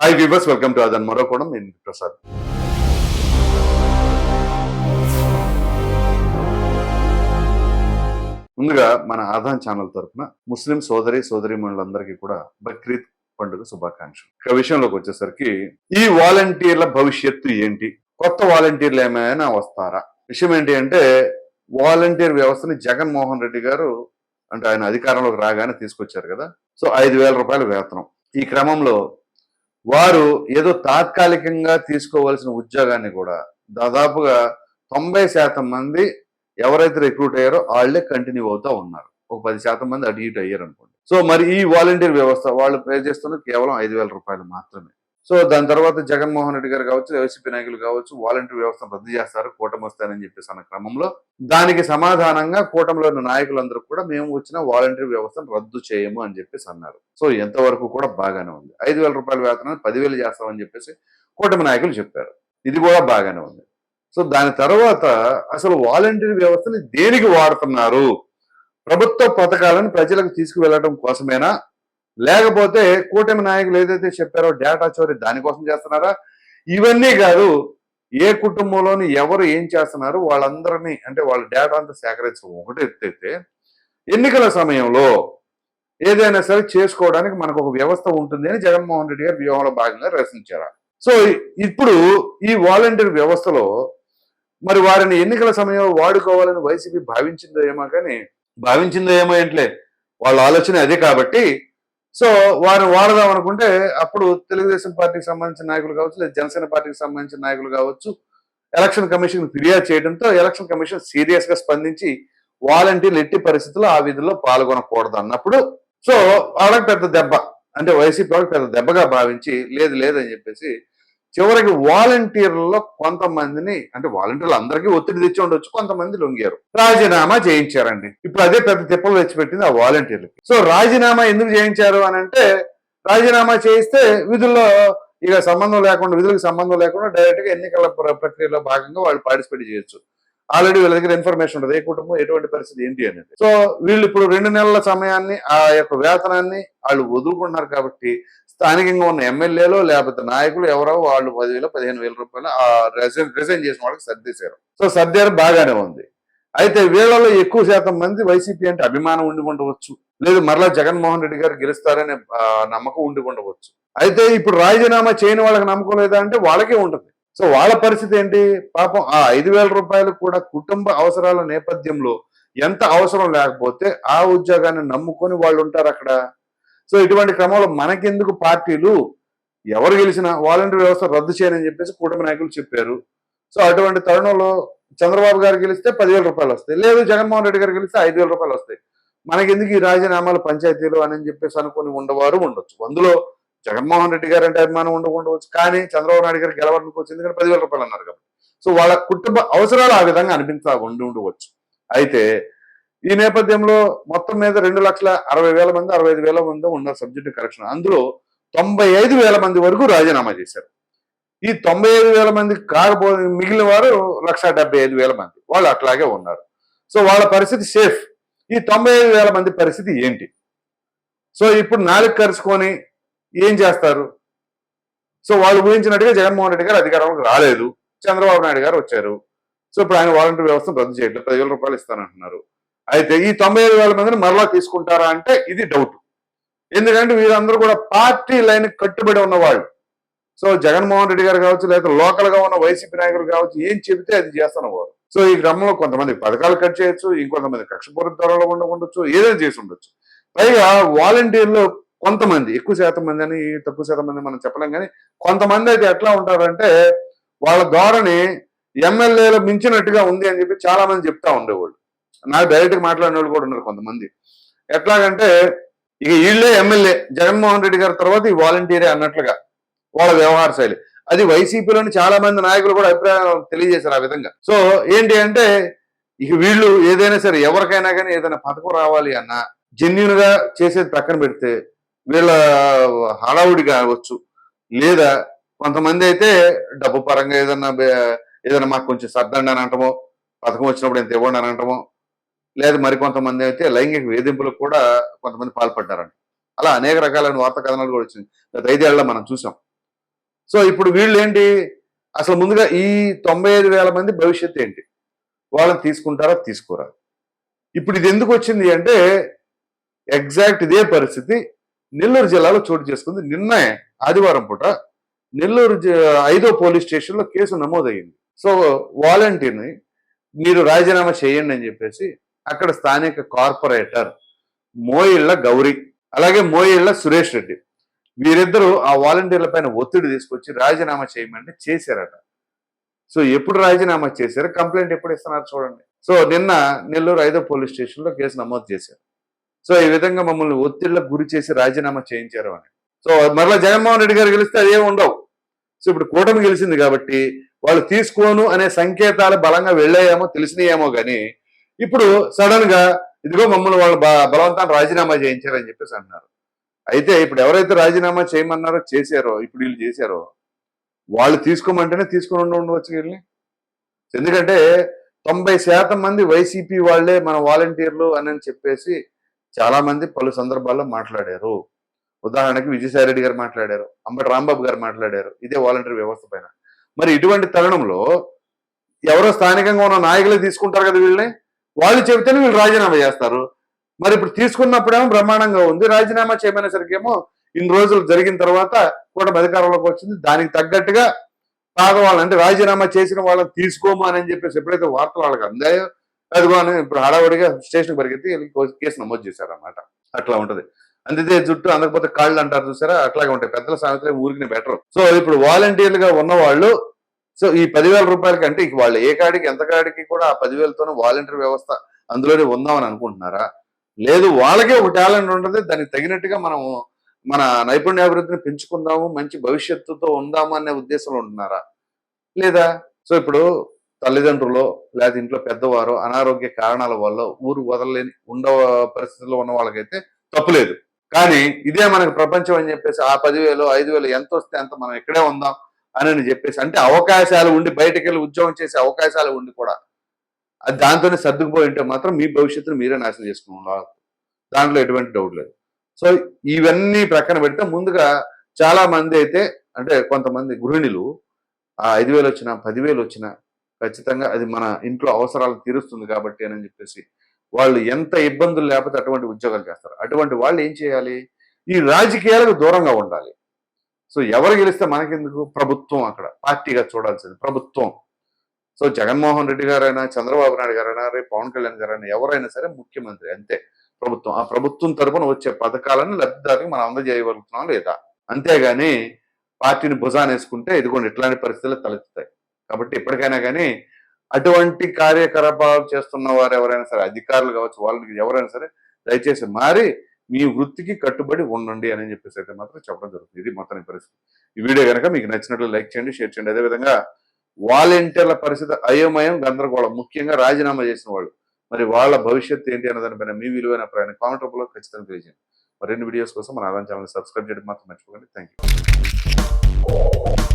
Hi viewers welcome to అదన్ మరో కూడా నేను ప్రసాద్ ముందుగా మన ఆదాన్ ఛానల్ తరఫున ముస్లిం సోదరి సోదరిమణులందరికీ కూడా బక్రీద్ పండుగ శుభాకాంక్షలు. ఇక విషయంలోకి వచ్చేసరికి ఈ వాలంటీర్ల భవిష్యత్తు ఏంటి? కొత్త వాలంటీర్లు ఏమైనా వస్తారా? విషయం ఏంటి అంటే వాలంటీర్ వ్యవస్థని జగన్మోహన్ రెడ్డి గారు అంటే ఆయన అధికారంలోకి రాగానే తీసుకొచ్చారు కదా. సో ఐదు వేల రూపాయల వేతనం. ఈ క్రమంలో వారు ఏదో తాత్కాలికంగా తీసుకోవాల్సిన ఉద్యోగాన్ని కూడా దాదాపుగా తొంభై శాతం మంది ఎవరైతే రిక్రూట్ అయ్యారో వాళ్ళే కంటిన్యూ అవుతా ఉన్నారు. ఒక పది శాతం మంది అటు ఇటు అయ్యారు అనుకోండి సో మరి ఈ వాలంటీర్ వ్యవస్థ వాళ్ళు పే చేస్తున్నది కేవలం ఐదు వేల రూపాయలు మాత్రమే. సో దాని తర్వాత జగన్మోహన్ రెడ్డి గారు కావచ్చు వైసీపీ నాయకులు కావచ్చు వాలంటీర్ వ్యవస్థను రద్దు చేస్తారు కూటమి వస్తారని చెప్పేసి అన్న క్రమంలో. దానికి సమాధానంగా కూటమిలోని నాయకులందరూ కూడా మేము వచ్చిన వాలంటీర్ వ్యవస్థను రద్దు చేయము అని చెప్పేసి అన్నారు. సో ఎంతవరకు కూడా బాగానే ఉంది. ఐదు వేల రూపాయల వేతనాన్ని పదివేలు చేస్తామని చెప్పేసి కూటమి నాయకులు చెప్పారు. ఇది కూడా బాగానే ఉంది. సో దాని తర్వాత అసలు వాలంటీర్ వ్యవస్థని దేనికి వాడుతున్నారు? ప్రభుత్వ పథకాలను ప్రజలకు తీసుకువెళ్ళడం కోసమేనా? లేకపోతే కూటమి నాయకులు ఏదైతే చెప్పారో డేటా చోరీ దానికోసం చేస్తున్నారా? ఇవన్నీ కాదు ఏ కుటుంబంలోని ఎవరు ఏం చేస్తున్నారు వాళ్ళందరినీ అంటే వాళ్ళ డేటా అంతా సేకరించడం ఒకటి ఎత్తైతే ఎన్నికల సమయంలో ఏదైనా సరే చేసుకోవడానికి మనకు ఒక వ్యవస్థ ఉంటుంది అని జగన్మోహన్ రెడ్డి గారు వ్యూహంలో భాగంగా రచించారు. సో ఇప్పుడు ఈ వాలంటీర్ వ్యవస్థలో మరి వారిని ఎన్నికల సమయంలో వాడుకోవాలని వైసీపీ భావించిందో ఏమో కానీ భావించిందో ఏమో ఏంట్లే? వాళ్ళ ఆలోచన అదే కాబట్టి సో వారిని వాడదాం అనుకుంటే అప్పుడు తెలుగుదేశం పార్టీకి సంబంధించిన నాయకులు కావచ్చు లేదా జనసేన పార్టీకి సంబంధించిన నాయకులు కావచ్చు ఎలక్షన్ కమిషన్ ఫిర్యాదు చేయడంతో ఎలక్షన్ కమిషన్ సీరియస్గా స్పందించి వాలంటీర్లు ఎట్టి పరిస్థితుల్లో ఆ విధుల్లో పాల్గొనకూడదు అన్నప్పుడు. సో వాళ్ళకి పెద్ద దెబ్బ అంటే వైసీపీ వాళ్ళకి పెద్ద దెబ్బగా భావించి లేదు లేదని చెప్పేసి చివరికి వాలంటీర్లలో కొంతమందిని అంటే వాలంటీర్లు అందరికీ ఒత్తిడి తెచ్చి ఉండొచ్చు కొంతమంది లొంగారు. రాజీనామా చేయించారండి. ఇప్పుడు అదే పెద్ద తిప్పలు తెచ్చిపెట్టింది ఆ వాలంటీర్లకి. సో రాజీనామా ఎందుకు చేయించారు అని అంటే రాజీనామా చేయిస్తే విధుల్లో ఇక సంబంధం లేకుండా విధులకు సంబంధం లేకుండా డైరెక్ట్గా ఎన్నికల ప్రక్రియలో భాగంగా వాళ్ళు పార్టిసిపేట్ చేయొచ్చు. ఆల్రెడీ వీళ్ళ దగ్గర ఇన్ఫర్మేషన్ ఉంటుంది ఏ కుటుంబం ఎటువంటి పరిస్థితి ఏంటి అనేది. సో వీళ్ళు ఇప్పుడు రెండు నెలల సమయాన్ని ఆ యొక్క వేతనాన్ని వాళ్ళు వదులుకున్నారు కాబట్టి స్థానికంగా ఉన్న ఎమ్మెల్యేలు లేకపోతే నాయకులు ఎవరో వాళ్ళు పదివేలు పదిహేను వేల రూపాయలు ఆ రిజైన్ రిజైన్ చేసిన వాళ్ళకి సర్దేశారు. సో సర్దారు బాగానే ఉంది. అయితే వీళ్ళలో ఎక్కువ శాతం మంది వైసీపీ అంటే అభిమానం ఉండి ఉండవచ్చు. లేదు మరలా జగన్మోహన్ రెడ్డి గారు గెలుస్తారనే నమ్మకం ఉండి ఉండవచ్చు. అయితే ఇప్పుడు రాజీనామా చేయని వాళ్ళకి నమ్మకం లేదా అంటే వాళ్ళకే ఉంటుంది. సో వాళ్ళ పరిస్థితి ఏంటి? పాపం ఆ ఐదు వేల రూపాయలు కూడా కుటుంబ అవసరాల నేపథ్యంలో ఎంత అవసరం లేకపోతే ఆ ఉద్యోగాన్ని నమ్ముకొని వాళ్ళు ఉంటారు అక్కడ? సో ఇటువంటి క్రమంలో మనకెందుకు పార్టీలు? ఎవరు గెలిచినా వాలంటీర్ వ్యవస్థ రద్దు చేయని చెప్పేసి కూటమి నాయకులు చెప్పారు. సో అటువంటి తరుణంలో చంద్రబాబు గారు గెలిస్తే పదివేల రూపాయలు వస్తాయి. లేదు జగన్మోహన్ రెడ్డి గారు గెలిస్తే ఐదు వేల రూపాయలు వస్తాయి. మనకెందుకు ఈ రాజీనామాలు పంచాయతీలు అని చెప్పేసి అనుకుని ఉండవారు ఉండొచ్చు. అందులో జగన్మోహన్ రెడ్డి గారు అంటే అభిమానం ఉండవచ్చు. కానీ చంద్రబాబు నాయుడు గారు గెలవడానికి ఎందుకంటే పదివేల రూపాయలు అన్నారు కాబట్టి. సో వాళ్ళ కుటుంబ అవసరాలు ఆ విధంగా అనిపించా ఉండి ఉండవచ్చు. అయితే ఈ నేపథ్యంలో మొత్తం మీద రెండు లక్షల అరవై వేల మంది అరవై ఐదు వేల మంది ఉన్నారు సబ్జెక్టు కరెక్షన్ అందులో తొంభై ఐదు వేల మంది వరకు రాజీనామా చేశారు. ఈ తొంభై ఐదు వేల మంది కాకపోతే మిగిలిన వారు లక్ష డెబ్బై ఐదు వేల మంది. వాళ్ళు అట్లాగే ఉన్నారు. సో వాళ్ళ పరిస్థితి సేఫ్ ఈ తొంభై ఐదు వేల మంది పరిస్థితి ఏంటి? సో ఇప్పుడు నాలుగు కరుచుకొని ఏం చేస్తారు? సో వాళ్ళు ఊహించినట్టుగా జగన్మోహన్ రెడ్డి గారు అధికారంలోకి రాలేదు. చంద్రబాబు నాయుడు గారు వచ్చారు. సో ఇప్పుడు ఆయన వాలంటీర్ వ్యవస్థను రద్దు చేయట్లేదు. పదివేల రూపాయలు ఇస్తానంటున్నారు. అయితే ఈ తొంభై ఐదు వేల మందిని మరలా తీసుకుంటారా అంటే ఇది డౌట్ ఎందుకంటే వీరందరూ కూడా పార్టీ లైన్ కట్టుబడి ఉన్నవాళ్ళు. సో జగన్మోహన్ రెడ్డి గారు కావచ్చు లేదా లోకల్గా ఉన్న వైసీపీ నాయకులు కావచ్చు ఏం చెబితే అది చేస్తాను వారు సో ఈ క్రమంలో కొంతమంది పథకాలు కట్ చేయొచ్చు ఇంకొంతమంది కక్షపూరిత ధరలో ఉండవచ్చు ఏదైనా చేసి ఉండొచ్చు. పైగా వాలంటీర్లు కొంతమంది ఎక్కువ శాతం మంది అని తక్కువ శాతం మంది మనం చెప్పలేం కానీ కొంతమంది అయితే ఎట్లా ఉంటారంటే వాళ్ళ ధోరణి ఎమ్మెల్యేలు మించినట్టుగా ఉంది అని చెప్పి చాలా మంది చెప్తా ఉండేవాళ్ళు. నాకు డైరెక్ట్గా మాట్లాడిన వాళ్ళు కూడా ఉన్నారు కొంతమంది. ఎట్లాగంటే ఇక వీళ్ళే ఎమ్మెల్యే జగన్మోహన్ రెడ్డి గారి తర్వాత ఈ వాలంటీరే అన్నట్లుగా వాళ్ళ వ్యవహార శైలి. అది వైసీపీలోని చాలా మంది నాయకులు కూడా అభిప్రాయం తెలియజేశారు ఆ విధంగా. సో ఏంటి అంటే ఇక వీళ్ళు ఏదైనా సరే ఎవరికైనా కానీ ఏదైనా పథకం రావాలి అన్నా జెన్యున్గా చేసేది పక్కన పెడితే వీళ్ళ హడావుడి కావచ్చు లేదా కొంతమంది అయితే డబ్బు పరంగా ఏదన్నా ఏదైనా మాకు కొంచెం సర్దండి అని అంటమో పథకం వచ్చినప్పుడు ఎంత ఇవ్వండి అని అంటమో లేదు మరి కొంతమంది అయితే లైంగిక వేధింపులకు కూడా కొంతమంది పాల్పడ్డారంట. అలా అనేక రకాలైన వార్త కథనాలు కూడా వచ్చింది గత ఐదేళ్ళలో మనం చూసాం. సో ఇప్పుడు వీళ్ళు ఏంటి? అసలు ముందుగా ఈ తొంభై ఐదు వేల మంది భవిష్యత్తు ఏంటి? వాళ్ళని తీసుకుంటారా తీసుకోరా ఇప్పుడు ఇది ఎందుకు వచ్చింది అంటే ఎగ్జాక్ట్ ఇదే పరిస్థితి. నెల్లూరు జిల్లాలో చోటు చేసుకుంది. నిన్నే ఆదివారం పూట నెల్లూరు జి- ఐదో పోలీస్ స్టేషన్లో కేసు నమోదయ్యింది. సో వాలంటీర్ని మీరు రాజీనామా చేయండి అని చెప్పేసి అక్కడ స్థానిక కార్పొరేటర్ మోయిళ్ళ గౌరీ అలాగే మోయిళ్ళ సురేష్ రెడ్డి. వీరిద్దరూ ఆ వాలంటీర్ల పైన ఒత్తిడి తీసుకొచ్చి రాజీనామా చేయమంటే చేశారట. సో ఎప్పుడు రాజీనామా చేశారు? కంప్లైంట్ ఎప్పుడు ఇస్తున్నారు చూడండి. సో నిన్న నెల్లూరు ఐదో పోలీస్ స్టేషన్లో కేసు నమోదు చేశారు. సో ఈ విధంగా మమ్మల్ని ఒత్తిళ్ళకు గురి చేసి రాజీనామా చేయించారు అని. సో మరలా జగన్మోహన్ రెడ్డి గారు గెలిస్తే అదే ఉండవు. సో ఇప్పుడు కూటమి గెలిచింది కాబట్టి వాళ్ళు తీసుకోను అనే సంకేతాలు బలంగా వెళ్ళాయేమో తెలిసినాయేమో కానీ ఇప్పుడు సడన్గా ఇదిగో మమ్మల్ని వాళ్ళు బలవంతాన్ని రాజీనామా చేయించారని చెప్పేసి అన్నారు అయితే ఇప్పుడు ఎవరైతే రాజీనామా చేయమన్నారో చేశారో ఇప్పుడు వీళ్ళు చేశారో వాళ్ళు తీసుకోమంటేనే తీసుకుని ఉండవచ్చు వీళ్ళని. ఎందుకంటే తొంభై శాతం మంది వైసీపీ వాళ్ళే మన వాలంటీర్లు అని చెప్పేసి చాలా మంది పలు సందర్భాల్లో మాట్లాడారు. ఉదాహరణకి విజయసాయి రెడ్డి గారు మాట్లాడారు అంబటి రాంబాబు గారు మాట్లాడారు ఇదే వాలంటీర్ వ్యవస్థ పైన. మరి ఇటువంటి తరుణంలో ఎవరో స్థానికంగా ఉన్న నాయకులే తీసుకుంటారు కదా వీళ్ళని? వాళ్ళు చెబితేనే వీళ్ళు రాజీనామా చేస్తారు. మరి ఇప్పుడు తీసుకున్నప్పుడేమో బ్రహ్మాండంగా ఉంది. రాజీనామా చేయమనేసరికేమో ఇన్ని రోజులు జరిగిన తర్వాత కూడా అధికారంలోకి వచ్చింది. దానికి తగ్గట్టుగా వాళ్ళు అంటే రాజీనామా చేసిన వాళ్ళని తీసుకోమా అని చెప్పేసి ఎప్పుడైతే వార్తలు వాళ్ళకి అందాయో అదిగో అని ఇప్పుడు హడావుడిగా స్టేషన్ పరిగెత్తి కేసు నమోదు చేశారన్నమాట. అట్లా ఉంటది. అందితే జుట్టు అందకపోతే కాళ్ళు అంటారు చూసారా? అట్లాగే ఉంటాయి. పెద్దల సామెతలే ఊరికి బెటర్. సో ఇప్పుడు వాలంటీర్లుగా ఉన్న వాళ్ళు సో ఈ పదివేల రూపాయల కంటే వాళ్ళు ఏ కాడికి ఎంత కాడికి కూడా ఆ పదివేలతోనే వాలంటీర్ వ్యవస్థ అందులోనే ఉందామని అనుకుంటున్నారా? లేదు వాళ్ళకే ఒక టాలెంట్ ఉంటుంది. దానికి తగినట్టుగా మనము మన నైపుణ్యాభివృద్ధిని పెంచుకుందాము మంచి భవిష్యత్తుతో ఉందాము అనే ఉద్దేశంలో ఉంటున్నారా? లేదా? సో ఇప్పుడు తల్లిదండ్రులు లేదా ఇంట్లో పెద్దవారు అనారోగ్య కారణాల వల్ల ఊరు వదలలేని ఉండ పరిస్థితుల్లో ఉన్న వాళ్ళకైతే తప్పులేదు కానీ ఇదే మనకు ప్రపంచం అని చెప్పేసి ఆ పదివేలు ఐదు వేలు ఎంత వస్తే అంత మనం ఇక్కడే ఉందాం. అని చెప్పేసి అంటే అవకాశాలు ఉండి బయటకు వెళ్ళి ఉద్యోగం చేసే అవకాశాలు ఉండి కూడా అది దాంతోనే సర్దుకుపోయి ఉంటే మాత్రం మీ భవిష్యత్తును మీరే నాశనం చేసుకున్నారు దాంట్లో ఎటువంటి డౌట్ లేదు. సో ఇవన్నీ ప్రక్కన పెడితే ముందుగా చాలా మంది అయితే అంటే కొంతమంది గృహిణులు ఆ ఐదు వేలు వచ్చినా పదివేలు వచ్చినా ఖచ్చితంగా అది మన ఇంట్లో అవసరాలు తీరుస్తుంది కాబట్టి అని చెప్పేసి వాళ్ళు ఎంత ఇబ్బందులు లేకపోతే అటువంటి ఉద్యోగాలు చేస్తారు. అటువంటి వాళ్ళు ఏం చేయాలి? ఈ రాజకీయాలకు దూరంగా ఉండాలి. సో ఎవరు గెలిస్తే మనకెందుకు ప్రభుత్వం అక్కడ? పార్టీగా చూడాల్సింది ప్రభుత్వం. సో జగన్మోహన్ రెడ్డి గారైనా చంద్రబాబు నాయుడు గారైనా రేపు పవన్ కళ్యాణ్ గారైనా ఎవరైనా సరే ముఖ్యమంత్రి అంతే. ప్రభుత్వం ఆ ప్రభుత్వం తరపున వచ్చే పథకాలను లబ్ధిదారులకు మనం అందజేయగలుగుతున్నాం లేదా? అంతేగాని పార్టీని భుజానేసుకుంటే వేసుకుంటే ఇదిగోండి ఇట్లాంటి పరిస్థితులు తలెత్తుతాయి. కాబట్టి ఎప్పటికైనా కానీ అటువంటి కార్యకలాపాలు చేస్తున్న వారు ఎవరైనా సరే అధికారులు కావచ్చు వాళ్ళకి ఎవరైనా సరే దయచేసి మారి మీ వృత్తికి కట్టుబడి ఉండండి అని చెప్పేసి అయితే మాత్రం చెప్పడం జరుగుతుంది. ఇది మొత్తం పరిస్థితి. ఈ వీడియో కనుక మీకు నచ్చినట్లు లైక్ చేయండి షేర్ చేయండి. అదేవిధంగా వాలంటీర్ల పరిస్థితి అయోమయం గందరగోళం ముఖ్యంగా రాజీనామా చేసిన వాళ్ళు. మరి వాళ్ళ భవిష్యత్తు ఏంటి అన్న దానిపైన మీ విలువైన ప్రయాణం కామెంట్ రూపంలో ఖచ్చితంగా తెలియజేయండి. మరిన్ని వీడియోస్ కోసం మన ఆదాయం ఛానల్ సబ్స్క్రైబ్ చేయడం మాత్రం మర్చిపోకండి. Thank you